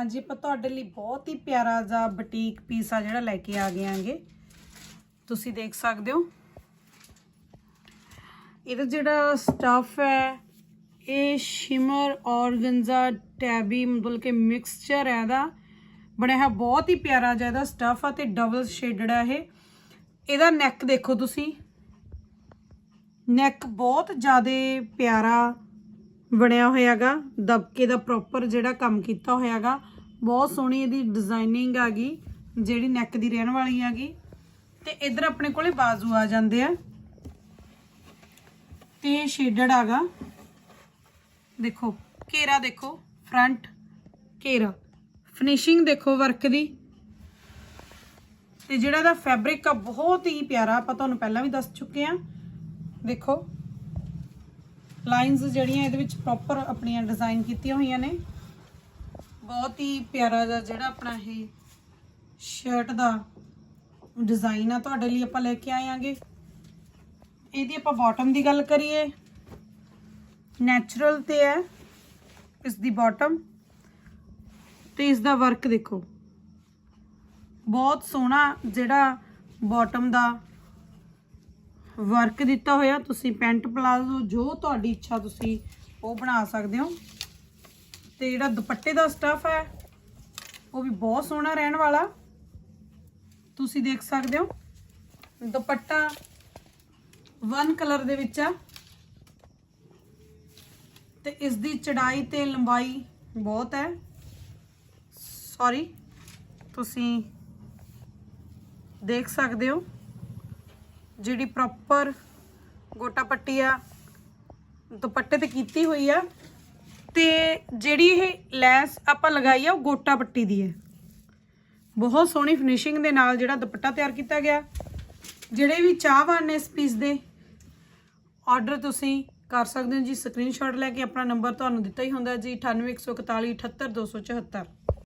ਹਾਂਜੀ, ਆਪਾਂ ਤੁਹਾਡੇ ਲਈ ਬਹੁਤ ਹੀ ਪਿਆਰਾ ਜਿਹਾ ਬਟੀਕ ਪੀਸ ਆ ਜਿਹੜਾ ਲੈ ਕੇ ਆ ਗਏ ਆਂਗੇ। ਤੁਸੀਂ ਦੇਖ ਸਕਦੇ ਹੋ। ਇਹਦਾ ਜਿਹੜਾ ਸਟਫ ਹੈ, ਇਹ ਸ਼ਿਮਰ ਔਰਗੰਜ਼ਾ ਟੈਬੀ ਮਤਲਬ ਕਿ ਮਿਕਸਚਰ ਹੈ ਇਹਦਾ। ਬਣਿਆ ਹੈ ਬਹੁਤ ਹੀ ਪਿਆਰਾ ਜਿਹਾ ਇਹਦਾ ਸਟਫ ਆ ਤੇ ਡਬਲ ਸ਼ੇਡਡ ਹੈ ਇਹ। ਇਹਦਾ ਨੈਕ ਦੇਖੋ ਤੁਸੀਂ। ਨੈਕ ਬਹੁਤ ਜ਼ਿਆਦਾ ਪਿਆਰਾ ਬਣਿਆ ਹੋਇਆਗਾ। ਦਬਕੇ ਦਾ ਪ੍ਰੋਪਰ ਜਿਹੜਾ ਕੰਮ ਕੀਤਾ ਹੋਇਆਗਾ। ਬਹੁਤ ਸੋਹਣੀ ਇਹਦੀ ਡਿਜ਼ਾਈਨਿੰਗ ਆ ਗਈ ਜਿਹੜੀ ਨੈਕ ਦੀ ਰਹਿਣ ਵਾਲੀ ਹੈਗੀ ਤੇ ਇਧਰ ਆਪਣੇ ਕੋਲੇ ਬਾਜ਼ੂ ਆ ਜਾਂਦੇ ਆ। ਤੇ ਇਹ ਸ਼ੇਡਡ ਆਗਾ। ਦੇਖੋ, ਘੇਰਾ ਦੇਖੋ ਫਰੰਟ ਘੇਰਾ। ਫਿਨਿਸ਼ਿੰਗ ਦੇਖੋ ਵਰਕ ਦੀ। ਤੇ ਜਿਹੜਾ ਦਾ ਫੈਬਰਿਕ ਆ, ਬਹੁਤ ਹੀ ਪਿਆਰਾ, ਆਪਾਂ ਤੁਹਾਨੂੰ ਪਹਿਲਾਂ ਵੀ ਦੱਸ ਚੁੱਕੇ ਆ। ਦੇਖੋ ਲਾਈਨਸ ਜਿਹੜੀਆਂ ਇਹਦੇ ਵਿੱਚ ਪ੍ਰੋਪਰ ਆਪਣੀਆਂ ਡਿਜ਼ਾਈਨ ਕੀਤੀਆਂ ਹੋਈਆਂ ਨੇ। ਬਹੁਤ ਹੀ ਪਿਆਰਾ ਜਿਹਾ ਜਿਹੜਾ ਆਪਣਾ ਇਹ ਸ਼ਰਟ ਦਾ ਡਿਜ਼ਾਈਨ ਆ, ਤੁਹਾਡੇ ਲਈ ਆਪਾਂ ਲੈ ਕੇ ਆਏ ਆਂਗੇ ਇਹਦੀ ਆਪਾਂ ਬਾਟਮ ਦੀ ਗੱਲ ਕਰੀਏ। ਨੈਚੁਰਲ ਤੇ ਹੈ ਇਸ ਦੀ ਬਾਟਮ ਤੇ ਇਸ ਦਾ ਵਰਕ ਦੇਖੋ। ਬਹੁਤ ਸੋਹਣਾ ਜਿਹੜਾ ਬਾਟਮ ਦਾ ਵਰਕ ਦਿੱਤਾ ਹੋਇਆ, ਤੁਸੀਂ ਪੈਂਟ ਪਲਾਜ਼ੋ ਜੋ ਤੁਹਾਡੀ ਇੱਛਾ ਤੁਸੀਂ ਉਹ ਬਣਾ ਸਕਦੇ ਹੋ। ਤੇ ਜਿਹੜਾ ਦੁਪੱਟੇ ਦਾ ਸਟਫ ਹੈ, ਉਹ ਵੀ ਬਹੁਤ ਸੋਹਣਾ ਰਹਿਣ ਵਾਲਾ। ਤੁਸੀਂ ਦੇਖ ਸਕਦੇ ਹੋ, ਦੁਪੱਟਾ ਵਨ ਕਲਰ ਦੇ ਵਿੱਚ ਆ। ਤੇ ਇਸ ਦੀ ਚੜਾਈ ਤੇ ਲੰਬਾਈ ਬਹੁਤ ਹੈ। ਸੌਰੀ ਤੁਸੀਂ ਦੇਖ ਸਕਦੇ ਹੋ। ਜਿਹੜੀ ਪ੍ਰੋਪਰ ਗੋਟਾ ਪੱਟੀ ਆ, ਦੁਪੱਟੇ ਤੇ ਕੀਤੀ ਹੋਈ ਆ, ਤੇ ਜਿਹੜੀ ਇਹ ਲੈਸ ਆਪਾਂ ਲਗਾਈ ਆ, ਉਹ ਗੋਟਾ ਪੱਟੀ ਦੀ ਹੈ। ਬਹੁਤ ਸੋਹਣੀ ਫਿਨਿਸ਼ਿੰਗ ਦੇ ਨਾਲ ਜਿਹੜਾ ਦੁਪੱਟਾ ਤਿਆਰ ਕੀਤਾ ਗਿਆ। ਜਿਹੜੇ ਵੀ ਚਾਹਵਾਨ ਨੇ ਇਸ ਪੀਸ ਦੇ ਆਰਡਰ ਤੁਸੀਂ ਕਰ ਸਕਦੇ ਹੋ ਜੀ। ਸਕਰੀਨਸ਼ਾਟ ਲੈ ਕੇ ਆਪਣਾ ਨੰਬਰ ਤੁਹਾਨੂੰ ਦਿੱਤਾ ਹੀ ਹੁੰਦਾ ਜੀ 9814478274